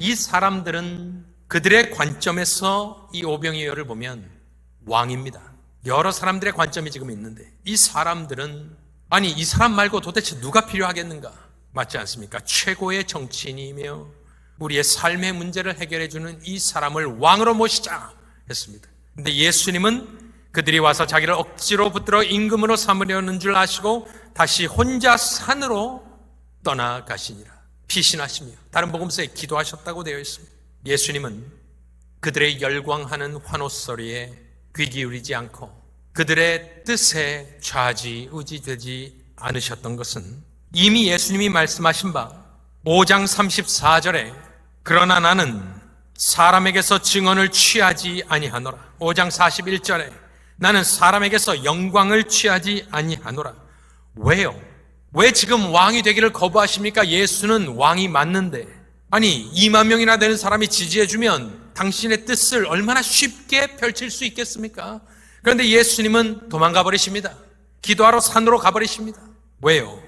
이 사람들은 그들의 관점에서 이 오병이어를 보면 왕입니다. 여러 사람들의 관점이 지금 있는데 이 사람들은 아니 이 사람 말고 도대체 누가 필요하겠는가? 맞지 않습니까? 최고의 정치인이며 우리의 삶의 문제를 해결해 주는 이 사람을 왕으로 모시자 했습니다. 근데 예수님은 그들이 와서 자기를 억지로 붙들어 임금으로 삼으려는 줄 아시고 다시 혼자 산으로 떠나가시니라. 피신하시며 다른 복음서에 기도하셨다고 되어 있습니다. 예수님은 그들의 열광하는 환호 소리에 귀 기울이지 않고 그들의 뜻에 좌지우지되지 않으셨던 것은 이미 예수님이 말씀하신 바 5장 34절에 그러나 나는 사람에게서 증언을 취하지 아니하노라. 5장 41절에 나는 사람에게서 영광을 취하지 아니하노라. 왜요? 왜 지금 왕이 되기를 거부하십니까? 예수는 왕이 맞는데. 아니, 2만 명이나 되는 사람이 지지해주면 당신의 뜻을 얼마나 쉽게 펼칠 수 있겠습니까? 그런데 예수님은 도망가 버리십니다. 기도하러 산으로 가버리십니다. 왜요?